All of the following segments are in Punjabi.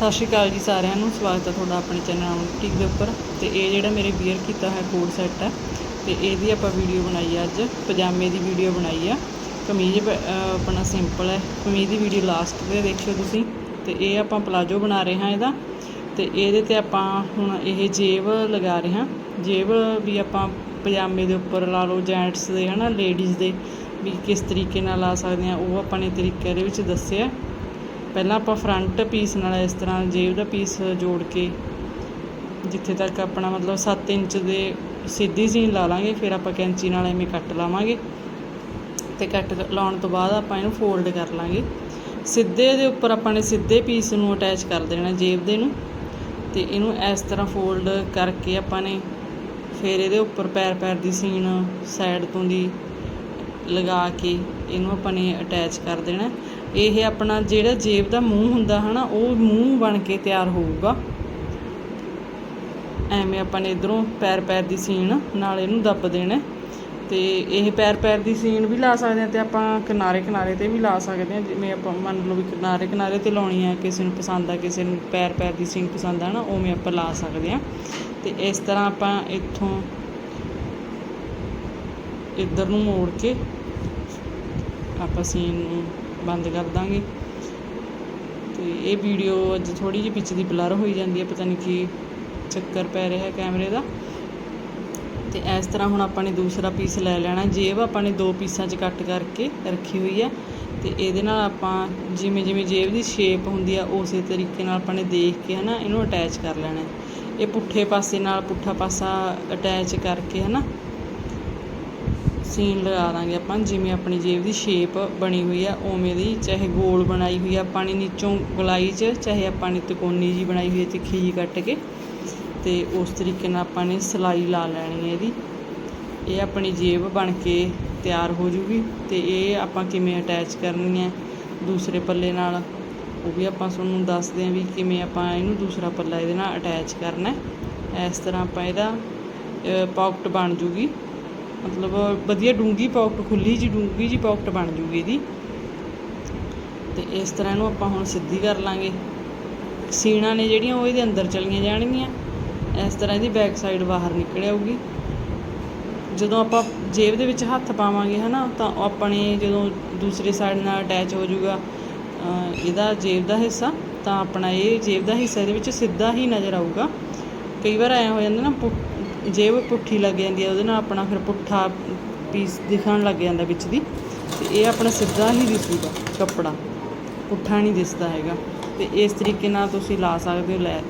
ਸਤਿ ਸ਼੍ਰੀ ਅਕਾਲ ਜੀ ਸਾਰਿਆਂ ਨੂੰ। ਸਵਾਗਤ ਹੈ ਤੁਹਾਡਾ ਆਪਣੇ ਚੈਨਲ ਬੁਟੀਕ ਦੇ ਉੱਪਰ। ਤੇ ਇਹ ਜਿਹੜਾ ਮੇਰੇ ਵੀਅਰ ਕੀਤਾ ਹੈ ਕੋਡ ਸੈੱਟ ਹੈ, ਤੇ ਇਹਦੀ ਆਪਾਂ ਵੀਡੀਓ ਬਣਾਈ ਹੈ ਅੱਜ। ਪਜਾਮੇ ਦੀ ਵੀਡੀਓ ਬਣਾਈ ਆ ਕਮੀਜ਼ ਆਪਣਾ ਸਿੰਪਲ ਹੈ। ਕਮੀਜ਼ ਦੀ ਵੀਡੀਓ ਲਾਸਟ ਤੇ ਦੇਖਿਓ ਤੁਸੀਂ। ਤੇ ਇਹ ਆਪਾਂ ਪਲਾਜੋ ਬਣਾ ਰਹੇ ਹਾਂ ਇਹਦਾ। ਤੇ ਇਹਦੇ ਤੇ ਆਪਾਂ ਹੁਣ ਇਹ ਜੇਬ ਲਗਾ ਰਹੇ ਹਾਂ। ਜੇਬ ਵੀ ਆਪਾਂ ਪਜਾਮੇ ਦੇ ਉੱਪਰ ਲਾ ਲਓ ਜੈਂਟਸ ਦੇ, ਹਨਾ ਲੇਡੀਜ਼ ਦੇ, ਵੀ ਕਿਸ ਤਰੀਕੇ ਨਾਲ ਲਾ ਸਕਦੇ ਹਾਂ, ਉਹ ਆਪਾਂ ਨੇ ਤਰੀਕੇ ਦੇ ਵਿੱਚ ਦੱਸਿਆ। ਪਹਿਲਾਂ ਆਪਾਂ ਫਰੰਟ ਪੀਸ ਨਾਲ ਇਸ ਤਰ੍ਹਾਂ ਜੇਬ ਦਾ ਪੀਸ ਜੋੜ ਕੇ ਜਿੱਥੇ ਤੱਕ ਆਪਣਾ ਮਤਲਬ 7 ਇੰਚ ਦੇ ਸਿੱਧੀ ਸੀਨ ਲਾ ਲਾਂਗੇ, ਫਿਰ ਆਪਾਂ ਕੈਂਚੀ ਨਾਲ ਐਵੇਂ ਕੱਟ ਲਾਵਾਂਗੇ ਤੇ ਕੱਟ ਲਾਉਣ ਤੋਂ ਬਾਅਦ ਆਪਾਂ ਇਹਨੂੰ ਫੋਲਡ ਕਰ ਲਾਂਗੇ। ਸਿੱਧੇ ਦੇ ਉੱਪਰ ਆਪਾਂ ਨੇ ਸਿੱਧੇ ਪੀਸ ਨੂੰ ਅਟੈਚ ਕਰ ਦੇਣਾ ਜੇਬ ਦੇ ਨੂੰ ਤੇ ਇਹਨੂੰ ਇਸ ਤਰ੍ਹਾਂ ਫੋਲਡ ਕਰਕੇ ਆਪਾਂ ਨੇ ਫਿਰ ਇਹਦੇ ਉੱਪਰ ਪੈਰ ਪੈਰ ਦੀ ਸੀਨ ਸਾਈਡ ਤੋਂ ਦੀ ਲਗਾ ਕੇ ਇਹਨੂੰ ਆਪਾਂ ਨੇ ਅਟੈਚ ਕਰ ਦੇਣਾ। ਇਹ ਆਪਣਾ ਜਿਹੜਾ ਜੇਬ ਦਾ ਮੂੰਹ ਹੁੰਦਾ ਹਨਾ, ਉਹ ਮੂੰਹ ਬਣ ਕੇ ਤਿਆਰ ਹੋਊਗਾ। ਐਵੇਂ ਆਪਾਂ ਨੇ ਇਧਰੋਂ ਪੈਰ ਪੈਰ ਦੀ ਸੀਨ ਨਾਲ ਇਹਨੂੰ ਦੱਬ ਦੇਣਾ। ਤੇ ਇਹ ਪੈਰ ਪੈਰ ਦੀ ਸੀਨ ਵੀ ਲਾ ਸਕਦੇ ਹਾਂ ਤੇ ਆਪਾਂ ਕਿਨਾਰੇ ਕਿਨਾਰੇ ਤੇ ਵੀ ਲਾ ਸਕਦੇ ਹਾਂ ਜਿਵੇਂ ਆਪਾਂ ਮੰਨ ਲਓ ਵੀ ਕਿਨਾਰੇ ਕਿਨਾਰੇ ਤੇ ਲਾਉਣੀ ਆ, ਕਿਸੇ ਨੂੰ ਪਸੰਦ ਆ, ਕਿਸੇ ਨੂੰ ਪੈਰ ਪੈਰ ਦੀ ਸੀਨ ਪਸੰਦ ਆ ਨਾ ਉਵੇਂ ਆਪਾਂ ਲਾ ਸਕਦੇ ਹਾਂ ਤੇ ਇਸ ਤਰ੍ਹਾਂ ਆਪਾਂ ਇੱਥੋਂ ਇੱਧਰ ਨੂੰ ਮੋੜ ਕੇ ਆਪਾਂ ਸੀਨ ਨੂੰ ਬੰਦ ਕਰ ਦਾਂਗੇ। ਤੇ ਇਹ ਵੀਡੀਓ ਅੱਜ ਥੋੜੀ ਜਿਹੀ ਪਿੱਛੇ ਦੀ ਬਲਰ ਹੋਈ ਜਾਂਦੀ ਹੈ ਪਤਾ ਨਹੀਂ ਕੀ ਚੱਕਰ ਪੈ ਰਿਹਾ ਹੈ ਕੈਮਰੇ ਦਾ। ਤੇ ਇਸ ਤਰ੍ਹਾਂ ਹੁਣ ਆਪਾਂ ਨੇ ਦੂਸਰਾ ਪੀਸ ਲੈ ਲੈਣਾ, ਜੇਬ ਆਪਾਂ ਨੇ ਦੋ ਪੀਸਾਂ 'ਚ ਕੱਟ ਕਰਕੇ ਰੱਖੀ ਹੋਈ ਹੈ ਤੇ ਇਹਦੇ ਨਾਲ ਆਪਾਂ ਜਿਵੇਂ ਜਿਵੇਂ ਜੇਬ ਦੀ ਸ਼ੇਪ ਹੁੰਦੀ ਆ, ਉਸੇ ਤਰੀਕੇ ਨਾਲ ਆਪਾਂ ਨੇ ਦੇਖ ਕੇ ਹਨਾ ਇਹਨੂੰ ਅਟੈਚ ਕਰ ਲੈਣਾ ਇਹ ਪੁੱਠੇ ਪਾਸੇ ਨਾਲ ਪੁੱਠਾ ਪਾਸਾ ਅਟੈਚ ਕਰਕੇ ਹਨਾ ਸੀਨ ਲਗਾ ਦਾਂਗੇ ਆਪਾਂ, ਜਿਵੇਂ ਆਪਣੀ ਜੇਬ ਦੀ ਸ਼ੇਪ ਬਣੀ ਹੋਈ ਆ, ਉਵੇਂ ਦੀ, ਚਾਹੇ ਗੋਲ ਬਣਾਈ ਹੋਈ ਆ, ਆਪਾਂ ਨੇ ਨੀਚੋਂ ਗਲਾਈ 'ਚ, ਚਾਹੇ ਆਪਾਂ ਨੇ ਤਿਕੋਣੀ ਜੀ ਬਣਾਈ ਹੋਈ ਹੈ ਤਿੱਖੀ ਜੀ ਕੱਟ ਕੇ। ਤੇ ਉਸ ਤਰੀਕੇ ਨਾਲ ਆਪਾਂ ਨੇ ਸਿਲਾਈ ਲਾ ਲੈਣੀ ਹੈ ਇਹਦੀ। ਇਹ ਆਪਣੀ ਜੇਬ ਬਣ ਕੇ ਤਿਆਰ ਹੋ ਜੂਗੀ ਤੇ ਇਹ ਆਪਾਂ ਕਿਵੇਂ ਅਟੈਚ ਕਰਨੀ ਹੈ ਦੂਸਰੇ ਪੱਲੇ ਨਾਲ, ਉਹ ਵੀ ਆਪਾਂ ਤੁਹਾਨੂੰ ਦੱਸਦੇ ਹਾਂ ਵੀ ਕਿਵੇਂ ਆਪਾਂ ਇਹਨੂੰ ਦੂਸਰਾ ਪੱਲਾ ਇਹਦੇ ਨਾਲ ਅਟੈਚ ਕਰਨਾ ਇਸ ਤਰ੍ਹਾਂ ਆਪਾਂ ਇਹਦਾ ਪਾਕਟ ਬਣ ਜੂਗੀ। ਮਤਲਬ ਵਧੀਆ ਡੂੰਗੀ ਪਾਕਟ ਖੁੱਲੀ ਜੀ ਡੂੰਗੀ ਜੀ ਪਾਕਟ ਬਣ ਜੂਗੀ ਇਹਦੀ। ਤੇ ਇਸ ਤਰ੍ਹਾਂ ਇਹਨੂੰ ਆਪਾਂ ਹੁਣ ਸਿੱਧੀ ਕਰ ਲਾਂਗੇ। ਸੀਣਾ ਨੇ ਜਿਹੜੀਆਂ ਉਹ ਇਹਦੇ ਅੰਦਰ ਚਲੀਆਂ ਜਾਣਗੀਆਂ। ਇਸ ਤਰ੍ਹਾਂ ਇਹਦੀ ਬੈਕ ਸਾਈਡ ਬਾਹਰ ਨਿਕਲ ਆਊਗੀ। ਜਦੋਂ ਆਪਾਂ ਜੇਬ ਦੇ ਵਿੱਚ ਹੱਥ ਪਾਵਾਂਗੇ ਹਨਾ, ਤਾਂ ਉਹ ਆਪਣੇ ਜਦੋਂ ਦੂਸਰੀ ਸਾਈਡ ਨਾਲ ਅਟੈਚ ਹੋ ਜਾਊਗਾ ਇਹਦਾ ਜੇਬ ਦਾ ਹਿੱਸਾ, ਤਾਂ ਆਪਣਾ ਇਹ ਜੇਬ ਦਾ ਹਿੱਸਾ ਇਹਦੇ ਵਿੱਚ ਸਿੱਧਾ ਹੀ ਨਜ਼ਰ ਆਊਗਾ। ਕਈ ਵਾਰ ਐ ਹੋ ਜਾਂਦਾ ਨਾ ਪੁ- ਜੇਬ ਪੁੱਠੀ ਲੱਗ ਜਾਂਦੀ ਹੈ, ਉਹਦੇ ਨਾਲ ਆਪਣਾ ਫਿਰ ਪੁੱਠਾ ਪੀਸ ਦਿਖਣ ਲੱਗ ਜਾਂਦਾ ਵਿੱਚ ਦੀ। ਤੇ ਇਹ ਆਪਣਾ ਸਿੱਧਾ ਹੀ ਦਿਸੂਗਾ ਕੱਪੜਾ। ਪੁੱਠਾ ਨਹੀਂ ਦਿਸਦਾ ਹੈਗਾ। ਤੇ ਇਸ ਤਰੀਕੇ ਨਾਲ ਤੁਸੀਂ ਲਾ ਸਕਦੇ ਹੋ ਲੈ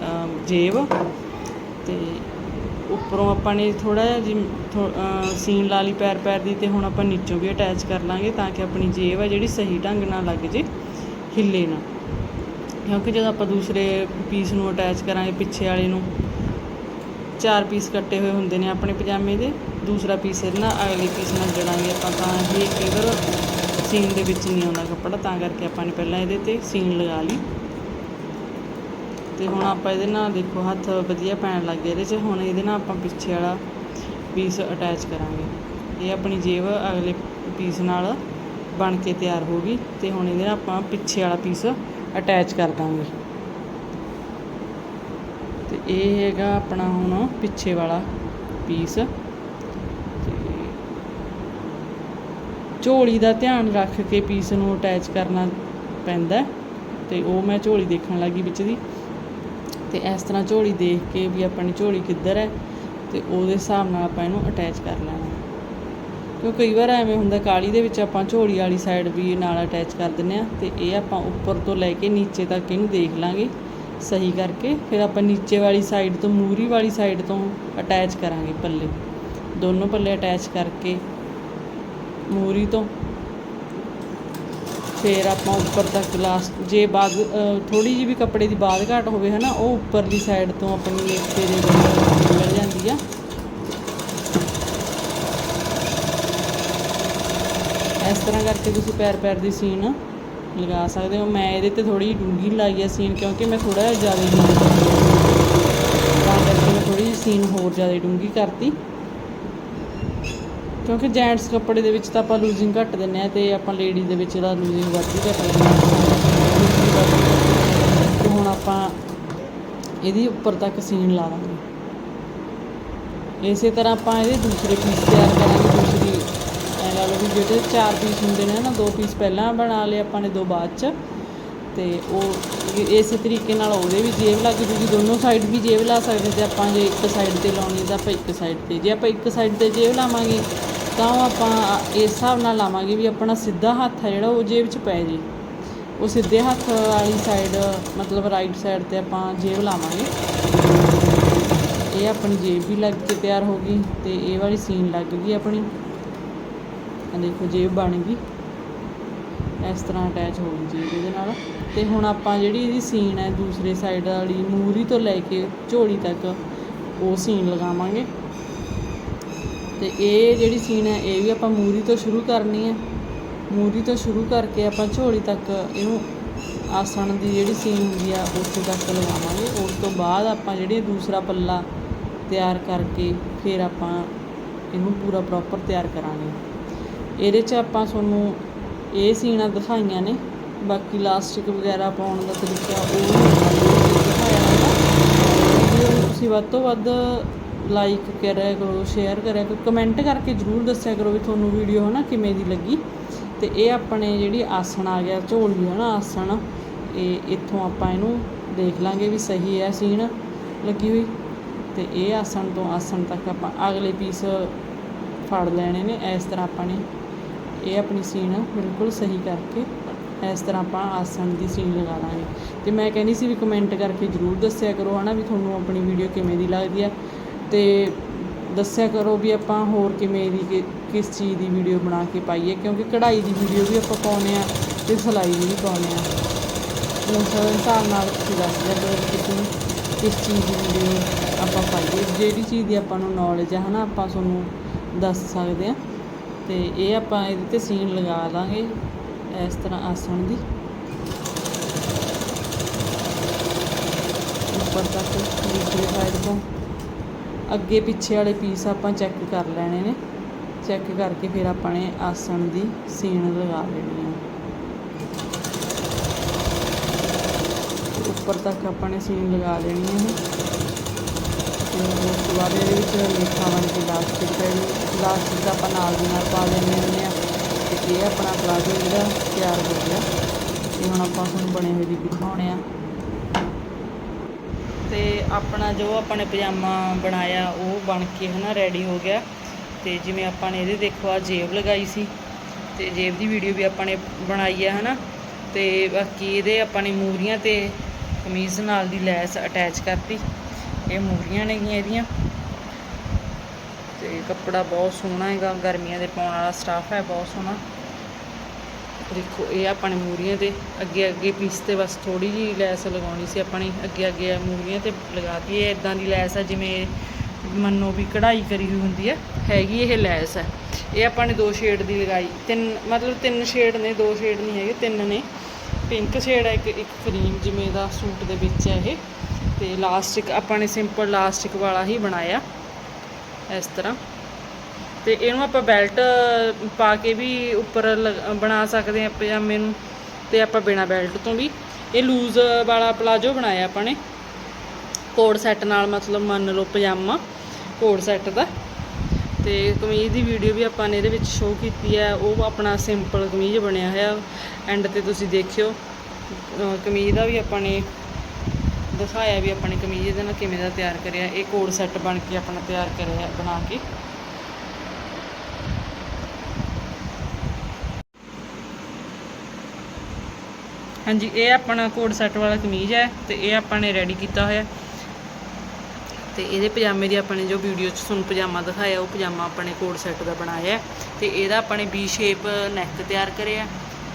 ਜੇਬ। ਤੇ ਉੱਪਰੋਂ ਆਪਾਂ ਨੇ ਥੋੜਾ ਜਿਹਾ ਜਿ ਥੋ- ਸੀਨ ਲਾ ਲਈ ਪੈਰ ਪੈਰ ਦੀ ਤੇ ਹੁਣ ਆਪਾਂ ਨੀਚੋਂ ਵੀ ਅਟੈਚ ਕਰ ਲਾਂਗੇ ਤਾਂ ਕਿ ਆਪਣੀ ਜੇਬ ਆ ਜਿਹੜੀ ਸਹੀ ਢੰਗ ਨਾਲ ਲੱਗ ਜੇ, ਹਿੱਲੇ ਨਾ। ਕਿਉਂਕਿ ਜਦੋਂ ਆਪਾਂ ਦੂਸਰੇ ਪੀਸ ਨੂੰ ਅਟੈਚ ਕਰਾਂਗੇ, ਪਿੱਛੇ ਵਾਲੇ ਨੂੰ ਚਾਰ ਪੀਸ ਕੱਟੇ ਹੋਏ ਹੁੰਦੇ ਨੇ ਆਪਣੇ ਪਜਾਮੇ ਦੇ, ਦੂਸਰਾ ਪੀਸ ਇਹਦੇ ਨਾਲ ਅਗਲੇ ਪੀਸ ਨਾਲ ਜੜਾਂਗੇ ਆਪਾਂ ਤਾਂ ਇਹ ਕਈ ਵਾਰ ਸੀਨ ਦੇ ਵਿੱਚ ਨਹੀਂ ਆਉਂਦਾ ਕੱਪੜਾ, ਤਾਂ ਕਰਕੇ ਆਪਾਂ ਨੇ ਪਹਿਲਾਂ ਇਹਦੇ ਤੇ ਸੀਨ ਲਗਾ ਲਈ। ਤੇ ਹੁਣ ਆਪਾਂ ਇਹਦੇ ਨਾਲ ਦੇਖੋ, ਹੱਥ ਵਧੀਆ ਪੈਣ ਲੱਗ ਗਏ ਇਹਦੇ 'ਚ, ਹੁਣ ਇਹਦੇ ਨਾਲ ਆਪਾਂ ਪਿੱਛੇ ਵਾਲਾ ਪੀਸ ਅਟੈਚ ਕਰਾਂਗੇ। ਇਹ ਆਪਣੀ ਜੇਬ ਅਗਲੇ ਪੀਸ ਨਾਲ ਬਣ ਕੇ ਤਿਆਰ ਹੋ ਗਈ ਤੇ ਹੁਣ ਇਹਦੇ ਨਾਲ ਆਪਾਂ ਪਿੱਛੇ ਵਾਲਾ ਪੀਸ ਅਟੈਚ ਕਰ ਦਾਂਗੇ। ਤੇ ਇਹ ਹੈਗਾ ਆਪਣਾ ਹੁਣ ਪਿੱਛੇ ਵਾਲਾ ਪੀਸ ਤੇ ਝੋਲੀ ਦਾ ਧਿਆਨ ਰੱਖ ਕੇ ਪੀਸ ਨੂੰ ਅਟੈਚ ਕਰਨਾ ਪੈਂਦਾ ਹੈ। ਤੇ ਉਹ ਮੈਂ ਝੋਲੀ ਦੇਖਣ ਲੱਗੀ ਵਿੱਚ ਦੀ। ਤੇ ਇਸ ਤਰ੍ਹਾਂ ਝੋਲੀ ਦੇਖ ਕੇ ਵੀ ਆਪਣੀ ਝੋਲੀ ਕਿੱਧਰ ਹੈ ਤੇ ਉਹਦੇ ਹਿਸਾਬ ਨਾਲ ਆਪਾਂ ਇਹਨੂੰ ਅਟੈਚ ਕਰ ਲੈਣਾ ਕਿਉਂ ਕਈ ਵਾਰ ਐਵੇਂ ਹੁੰਦਾ ਕਾਲੀ ਦੇ ਵਿੱਚ ਆਪਾਂ ਝੋਲੀ ਵਾਲੀ ਸਾਈਡ ਵੀ ਨਾਲ ਅਟੈਚ ਕਰ ਦਿੰਨੇ ਆ ਤੇ ਇਹ ਆਪਾਂ ਉੱਪਰ ਤੋਂ ਲੈ ਕੇ ਨੀਚੇ ਤੱਕ ਇਹਨੂੰ ਦੇਖ ਲਾਂਗੇ। ਸਹੀ ਕਰਕੇ ਫਿਰ ਆਪਾਂ ਨੀਚੇ ਵਾਲੀ ਸਾਈਡ ਤੋਂ ਮੂਰੀ ਵਾਲੀ ਸਾਈਡ ਤੋਂ ਅਟੈਚ ਕਰਾਂਗੇ ਪੱਲੇ। ਦੋਨੋਂ ਪੱਲੇ ਅਟੈਚ ਕਰਕੇ ਮੂਰੀ ਤੋਂ। ਫਿਰ ਆਪਾਂ ਉੱਪਰ ਤੱਕ ਲਾਸਟ ਜੇ ਬਾਗ ਥੋੜੀ ਜਿਹੀ ਵੀ ਕੱਪੜੇ ਦੀ ਬਾਦ ਘਾਟ ਹੋਵੇ ਹਨਾ, ਉਹ ਉੱਪਰਲੀ ਸਾਈਡ ਤੋਂ ਆਪਣੀ ਮੇਖੇ ਦੇ ਵਿੱਚ ਨਿਕਲ ਜਾਂਦੀ ਆ। ਇਸ ਤਰ੍ਹਾਂ ਕਰਕੇ ਤੁਸੀਂ ਪੈਰ ਪੈਰ ਦੀ ਸੀਨ ਲਗਾ ਸਕਦੇ ਹੋ। ਮੈਂ ਇਹਦੇ ਤੇ ਥੋੜੀ ਡੂੰਗੀ ਲਾਈ ਹੈ ਸੀਨ ਕਿਉਂਕਿ ਮੈਂ ਥੋੜਾ ਜਿਹਾ ਜ਼ਿਆਦਾ ਹੀ ਤਾਂ ਕਰਕੇ ਮੈਂ ਥੋੜੀ ਜਿਹੀ ਸੀਨ ਹੋਰ ਜ਼ਿਆਦਾ ਡੂੰਗੀ ਕਰਤੀ। ਕਿਉਂਕਿ ਜੈਂਟਸ ਕੱਪੜੇ ਦੇ ਵਿੱਚ ਤਾਂ ਆਪਾਂ ਲੂਜ਼ਿੰਗ ਘੱਟ ਦਿੰਨੇ ਆ ਤੇ ਆਪਾਂ ਲੇਡੀ ਦੇ ਵਿੱਚ ਦਾ ਲੂਜ਼ਿੰਗ ਵੱਧ ਹੀ ਘੱਟ ਦਿੰਦੇ ਹਾਂ। ਹੁਣ ਆਪਾਂ ਇਹਦੀ ਉੱਪਰ ਤੱਕ ਸੀਨ ਲਾ ਦਾਂਗੇ ਇਸੇ ਤਰ੍ਹਾਂ ਆਪਾਂ ਇਹਦੇ ਦੂਸਰੇ ਪੀਸ ਤਿਆਰ ਕਰਾਂਗੇ ਦੂਸਰੀ ਐ ਲਾ ਲਓ ਵੀ ਜਿਹੜੇ ਚਾਰ ਪੀਸ ਹੁੰਦੇ ਨੇ ਨਾ, ਦੋ ਪੀਸ ਪਹਿਲਾਂ ਬਣਾ ਲਏ ਆਪਾਂ ਨੇ ਦੋ ਬਾਅਦ ਚ। ਤੇ ਉਹ ਇ- ਇਸੇ ਤਰੀਕੇ ਨਾਲ ਉਹਦੇ ਵੀ ਜੇਬ ਲੱਗ ਜੂਗੀ, ਦੋਨੋਂ ਸਾਈਡ ਵੀ ਜੇਬ ਲਾ ਸਕਦੇ ਤੇ ਆਪਾਂ ਜੇ ਇੱਕ ਸਾਈਡ ਤੇ ਲਾਉਣੀ ਤਾਂ ਆਪਾਂ ਇੱਕ ਸਾਈਡ ਤੇ। ਜੇ ਆਪਾਂ ਇੱਕ ਸਾਈਡ ਤੇ ਜੇਬ ਲਾਵਾਂਗੇ, ਤਾਂ ਉਹ ਆਪਾਂ ਇਸ ਹਿਸਾਬ ਨਾਲ ਲਾਵਾਂਗੇ ਵੀ ਆਪਣਾ ਸਿੱਧਾ ਹੱਥ ਹੈ ਜਿਹੜਾ, ਉਹ ਜੇਬ 'ਚ ਪੈ ਜੇ। ਉਹ ਸਿੱਧੇ ਹੱਥ ਵਾਲੀ ਸਾਈਡ ਮਤਲਬ ਰਾਈਟ ਸਾਈਡ ਤੇ ਆਪਾਂ ਜੇਬ ਲਾਵਾਂਗੇ। ਇਹ ਆਪਣੀ ਜੇਬ ਵੀ ਲੱਗ ਕੇ ਤਿਆਰ ਹੋ ਗਈ ਤੇ ਇਹ ਵਾਲੀ ਸੀਨ ਲੱਗ ਗਈ ਆਪਣੀ। ਆ ਦੇਖੋ ਜੇਬ ਬਣ ਗਈ। ਇਸ ਤਰ੍ਹਾਂ ਅਟੈਚ ਹੋ ਗਈ ਜੇਬ ਇਹਦੇ ਨਾਲ। ਤੇ ਹੁਣ ਆਪਾਂ ਜਿਹੜੀ ਇਹਦੀ ਸੀਨ ਹੈ ਦੂਸਰੇ ਸਾਈਡ ਵਾਲੀ ਮੂਰੀ ਤੋਂ ਲੈ ਕੇ ਝੋਲੀ ਤੱਕ, ਉਹ ਸੀਨ ਲਗਾਵਾਂਗੇ। ਤੇ ਇਹ ਜਿਹੜੀ ਸੀਨ ਹੈ, ਇਹ ਵੀ ਆਪਾਂ ਮੂਰੀ ਤੋਂ ਸ਼ੁਰੂ ਕਰਨੀ ਹੈ। ਮੂਰੀ ਤੋਂ ਸ਼ੁਰੂ ਕਰਕੇ ਆਪਾਂ ਝੋਲੀ ਤੱਕ ਇਹਨੂੰ ਆਸਣ ਦੀ ਜਿਹੜੀ ਸੀਨ ਹੁੰਦੀ ਆ, ਉੱਥੇ ਤੱਕ ਲਗਾਵਾਂਗੇ। ਉਸ ਤੋਂ ਬਾਅਦ ਆਪਾਂ ਜਿਹੜੀ ਦੂਸਰਾ ਪੱਲਾ ਤਿਆਰ ਕਰਕੇ ਫਿਰ ਆਪਾਂ ਇਹਨੂੰ ਪੂਰਾ ਪ੍ਰੋਪਰ ਤਿਆਰ ਕਰਾਂਗੇ। ਇਹਦੇ 'ਚ ਆਪਾਂ ਤੁਹਾਨੂੰ ਇਹ ਸੀਨਾਂ ਦਿਖਾਈਆਂ ਨੇ, ਬਾਕੀ ਲਾਸਟਿਕ ਵਗੈਰਾ ਪਾਉਣ ਦਾ ਤਰੀਕਾ ਉਹ ਦਿਖਾਇਆ ਹੈਗਾ ਵੀਡੀਓ ਨੂੰ ਤੁਸੀਂ ਵੱਧ ਤੋਂ ਵੱਧ ਲਾਈਕ ਕਰਿਆ ਕਰੋ ਸ਼ੇਅਰ ਕਰਿਆ ਕਰੋ ਕਮੈਂਟ ਕਰਕੇ ਜਰੂਰ ਦੱਸਿਆ ਕਰੋ ਵੀ ਤੁਹਾਨੂੰ ਵੀਡੀਓ ਹਨਾ ਕਿਵੇਂ ਦੀ ਲੱਗੀ। ਤੇ ਇਹ ਆਪਣੇ ਜਿਹੜੀ ਆਸਣ ਆ ਗਿਆ, ਝੋਲੀ ਹੈ ਨਾ ਆਸਣ, ਇਹ ਇੱਥੋਂ ਆਪਾਂ ਇਹਨੂੰ ਦੇਖ ਲਾਂਗੇ ਵੀ ਸਹੀ ਹੈ ਸੀਨ ਲੱਗੀ ਹੋਈ। ਤੇ ਇਹ ਆਸਣ ਤੋਂ ਆਸਣ ਤੱਕ ਆਪਾਂ ਅਗਲੇ ਪੀਸ ਫੜ ਲੈਣੇ ਨੇ, ਇਸ ਤਰ੍ਹਾਂ ਆਪਾਂ ਨੇ ਇਹ ਆਪਣੀ ਸੀਨ ਬਿਲਕੁਲ ਸਹੀ ਕਰਕੇ ਇਸ ਤਰ੍ਹਾਂ ਆਪਾਂ ਆਸਣ ਦੀ ਸੀਨ ਲਗਾ ਲਾਂਗੇ ਤੇ ਮੈਂ ਕਹਿੰਦੀ ਸੀ ਵੀ ਕਮੈਂਟ ਕਰਕੇ ਜਰੂਰ ਦੱਸਿਆ ਕਰੋ, ਹਨਾ, ਵੀ ਤੁਹਾਨੂੰ ਆਪਣੀ ਵੀਡੀਓ ਕਿਵੇਂ ਦੀ ਲੱਗਦੀ ਆ। ਤੇ ਦੱਸਿਆ ਕਰੋ ਵੀ ਆਪਾਂ ਹੋਰ ਕਿਵੇਂ ਦੀ ਕਿ- ਕਿਸ ਚੀਜ਼ ਦੀ ਵੀਡੀਓ ਬਣਾ ਕੇ ਪਾਈਏ, ਕਿਉਂਕਿ ਕਢਾਈ ਦੀ ਵੀਡੀਓ ਵੀ ਆਪਾਂ ਪਾਉਂਦੇ ਆ ਤੇ ਸਿਲਾਈ ਦੀ ਵੀ ਪਾਉਂਦੇ ਆ। ਉਸ ਹਿਸਾਬ ਨਾਲ ਤੁਸੀਂ ਦੱਸ ਦਿਆ ਕਰੋ ਕਿ ਤੁਸੀਂ ਕਿਸ ਚੀਜ਼ ਦੀ ਵੀਡੀਓ ਆਪਾਂ ਪਾਈਏ। ਜਿਹੜੀ ਚੀਜ਼ ਦੀ ਆਪਾਂ ਨੂੰ ਨੌਲੇਜ ਹੈ ਹਨਾ, ਆਪਾਂ ਤੁਹਾਨੂੰ ਦੱਸ ਸਕਦੇ ਆ। ਤੇ ਇਹ ਆਪਾਂ ਇਹਦੇ ਤੇ ਸੀਨ ਲਗਾ ਦਾਂਗੇ ਇਸ ਤਰ੍ਹਾਂ ਆਸਣ ਦੀ। ਉੱਪਰ ਤੱਕ ਦੂਸਰੀ ਸਾਈਡ ਤੋਂ। ਅੱਗੇ ਪਿੱਛੇ ਵਾਲੇ ਪੀਸ ਆਪਾਂ ਚੈੱਕ ਕਰ ਲੈਣੇ ਨੇ। ਚੈੱਕ ਕਰਕੇ ਫਿਰ ਆਪਾਂ ਨੇ ਆਸਣ ਦੀ ਸੀਨ ਲਗਾ ਲੈਣੀ ਹੈ ਉੱਪਰ ਤੱਕ ਆਪਾਂ ਨੇ ਸੀਨ ਲਗਾ ਲੈਣੀ ਹੈ ਉਸ ਤੋਂ ਬਾਅਦ ਇਹਦੇ ਵਿੱਚ ਲੇਖਾਂ ਬਣ ਕੇ ਲਾਸਟਿਕ ਪੈਣੀ ਲਾਸਟਿਕ ਦਾ ਆਪਾਂ ਨਾਲ ਦੀ ਨਾਲ ਪਾ ਲੈਂਦੇ ਹੁੰਦੇ ਆ ਤੇ ਇਹ ਆਪਣਾ ਪਲਾਜ਼ੋ ਜਿਹੜਾ ਤਿਆਰ ਹੋ ਗਿਆ। ਤੇ ਹੁਣ ਆਪਾਂ ਤੁਹਾਨੂੰ ਬਣੇ ਹੋਏ ਵੀ ਦਿਖਾਉਣੇ ਆ ਤੇ ਆਪਣਾ ਜੋ ਆਪਾਂ ਨੇ ਪਜਾਮਾ ਬਣਾਇਆ, ਉਹ ਬਣ ਕੇ ਹਨਾ ਰੈਡੀ ਹੋ ਗਿਆ। ਤੇ ਜਿਵੇਂ ਆਪਾਂ ਨੇ ਇਹਦੇ ਦੇਖੋ ਆ ਜੇਬ ਲਗਾਈ ਸੀ। ਤੇ ਜੇਬ ਦੀ ਵੀਡੀਓ ਵੀ ਆਪਾਂ ਨੇ ਬਣਾਈ ਹੈ ਹਨਾ। ਤੇ ਬਾਕੀ ਇਹਦੇ ਆਪਾਂ ਨੇ ਮੂਰੀਆਂ ਤੇ ਕਮੀਜ਼ ਨਾਲ ਦੀ ਲੈਸ ਅਟੈਚ ਕਰਤੀ। ਇਹ ਮੂਰੀਆਂ ਨੇਗੀਆਂ ਇਹਦੀਆਂ। ਤੇ ਕੱਪੜਾ ਬਹੁਤ ਸੋਹਣਾ ਹੈਗਾ, ਗਰਮੀਆਂ ਦੇ ਪਾਉਣ ਵਾਲਾ ਸਟਾਫ ਹੈ, ਬਹੁਤ ਸੋਹਣਾ। ਦੇਖੋ, ਇਹ ਆਪਾਂ ਨੇ ਮੂਰੀਆਂ ਤੇ ਅੱਗੇ ਅੱਗੇ ਪੀਸ ਤੇ ਬਸ ਥੋੜੀ ਜੀ ਲੈਸ ਲਗਾਉਣੀ ਸੀ ਆਪਾਂ ਨੇ, ਅੱਗੇ ਅੱਗੇ ਮੂਰੀਆਂ ਤੇ ਲਗਾਤੀ। ਹੈ ਇਦਾਂ ਦੀ ਲੈਸ ਹੈ ਜਿਵੇਂ ਮੰਨੋ ਵੀ ਕਢਾਈ ਕਰੀ ਹੋਈ ਹੁੰਦੀ ਹੈ ਹੈਗੀ ਇਹ ਲੈਸ ਹੈ ਇਹ ਆਪਾਂ ਨੇ ਦੋ ਸ਼ੇਡ ਦੀ ਲਗਾਈ। ਤਿੰਨ, ਮਤਲਬ ਤਿੰਨ ਸ਼ੇਡ ਨੇ, ਦੋ ਸ਼ੇਡ ਨਹੀਂ ਹੈਗੇ, ਤਿੰਨ ਨੇ। ਪਿੰਕ ਸ਼ੇਡ ਹੈ ਇੱਕ ਇੱਕ ਕਰੀਮ ਜਿਵੇਂ ਦਾ ਸੂਟ ਦੇ ਵਿੱਚ ਹੈ ਇਹ। ਤੇ ਲਾਸਟਿਕ ਆਪਾਂ ਨੇ ਸਿੰਪਲ ਲਾਸਟਿਕ ਵਾਲਾ ਹੀ ਬਣਾਇਆ ਇਸ ਤਰ੍ਹਾਂ। ਤੇ ਇਹਨੂੰ ਆਪਾਂ ਬੈਲਟ ਪਾ ਕੇ ਵੀ ਉੱਪਰ ਲਗ- ਬਣਾ ਸਕਦੇ ਹਾਂ ਪਜਾਮੇ ਨੂੰ ਤੇ ਆਪਾਂ ਬਿਨਾ ਬੈਲਟ ਤੋਂ ਵੀ। ਇਹ ਲੂਜ਼ ਵਾਲਾ ਪਲਾਜੋ ਬਣਾਇਆ ਆਪਾਂ ਨੇ। ਕੋਡ ਸੈੱਟ ਨਾਲ ਮਤਲਬ ਮੰਨ ਲਓ ਪਜਾਮਾ ਕੋਡ ਸੈੱਟ ਦਾ। ਤੇ ਕਮੀਜ਼ ਦੀ ਵੀਡੀਓ ਵੀ ਆਪਾਂ ਨੇ ਇਹਦੇ ਵਿੱਚ ਸ਼ੋਅ ਕੀਤੀ ਹੈ। ਉਹ ਆਪਣਾ ਸਿੰਪਲ ਕਮੀਜ਼ ਬਣਿਆ ਹੋਇਆ। ਐਂਡ ਤੇ ਤੁਸੀਂ ਦੇਖਿਓ। ਕਮੀਜ਼ ਦਾ ਵੀ ਆਪਾਂ ਨੇ ਦਿਖਾਇਆ ਵੀ ਆਪਾਂ ਨੇ ਕਮੀਜ਼ ਇਹਦੇ ਨਾਲ ਕਿਵੇਂ ਦਾ ਤਿਆਰ ਕਰਿਆ, ਇਹ ਕੋਡ ਸੈੱਟ ਬਣ ਕੇ ਆਪਣਾ ਤਿਆਰ ਕਰਿਆ, ਬਣਾ ਕੇ। ਹਾਂਜੀ, ਇਹ ਆਪਣਾ ਕੋਡ ਸੈੱਟ ਵਾਲਾ ਕਮੀਜ਼ ਹੈ ਤੇ ਇਹ ਆਪਾਂ ਨੇ ਰੈਡੀ ਕੀਤਾ ਹੋਇਆ। ਤੇ ਇਹਦੇ ਪਜਾਮੇ ਦੀ ਆਪਾਂ ਨੇ ਜੋ ਵੀਡੀਓ 'ਚ ਤੁਹਾਨੂੰ ਪਜਾਮਾ ਦਿਖਾਇਆ, ਉਹ ਪਜਾਮਾ ਆਪਾਂ ਨੇ ਕੋਡ ਸੈੱਟ ਦਾ ਬਣਾਇਆ ਤੇ ਇਹਦਾ ਆਪਾਂ ਨੇ ਵੀ ਸ਼ੇਪ ਨੈਕ ਤਿਆਰ ਕਰਿਆ।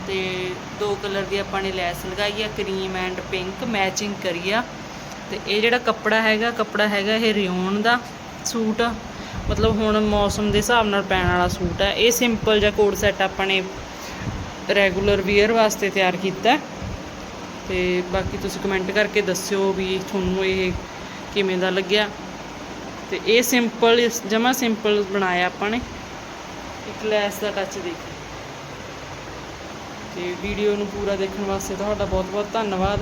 ਤੇ ਦੋ ਕਲਰ ਦੀ ਆਪਾਂ ਨੇ ਲੈਸ ਲਗਾਈ ਆ, ਕਰੀਮ ਐਂਡ ਪਿੰਕ, ਮੈਚਿੰਗ ਕਰੀ ਆ। ਤੇ ਇਹ ਜਿਹੜਾ ਕੱਪੜਾ ਹੈਗਾ ਕੱਪੜਾ ਹੈਗਾ ਇਹ ਰਿਓਨ ਦਾ ਸੂਟ ਮਤਲਬ ਹੁਣ ਮੌਸਮ ਦੇ ਹਿਸਾਬ ਨਾਲ ਪੈਣ ਵਾਲਾ ਸੂਟ ਹੈ ਇਹ ਸਿੰਪਲ ਜਿਹਾ ਕੋਡ ਸੈਟ ਆਪਾਂ ਨੇ ਰੈਗੂਲਰ ਵੀਅਰ ਵਾਸਤੇ ਤਿਆਰ ਕੀਤਾ। ਹੈ। ਤੇ ਬਾਕੀ ਤੁਸੀਂ ਕਮੈਂਟ ਕਰਕੇ ਦੱਸਿਓ ਵੀ ਤੁਹਾਨੂੰ ਇਹ ਕਿਵੇਂ ਦਾ ਲੱਗਿਆ। ਤੇ ਇਹ ਸਿੰਪਲ ਜਮਾ ਸਿੰਪਲ ਬਣਾਇਆ ਆਪਾਂ ਨੇ। ਇੱਕ ਲੈਸ ਦਾ ਟੱਚ ਦੇ ਤੇ ਵੀਡੀਓ ਨੂੰ ਪੂਰਾ ਦੇਖਣ ਵਾਸਤੇ ਤੁਹਾਡਾ ਬਹੁਤ ਬਹੁਤ ਧੰਨਵਾਦ।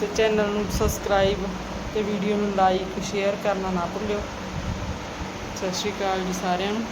ਤੇ ਚੈਨਲ ਨੂੰ ਸਬਸਕ੍ਰਾਈਬ ਤੇ ਵੀਡੀਓ ਨੂੰ ਲਾਈਕ, ਸ਼ੇਅਰ ਕਰਨਾ ਨਾ ਭੁੱਲਿਓ। ਸਤਿ ਸ਼੍ਰੀ ਅਕਾਲ ਜੀ ਸਾਰਿਆਂ ਨੂੰ।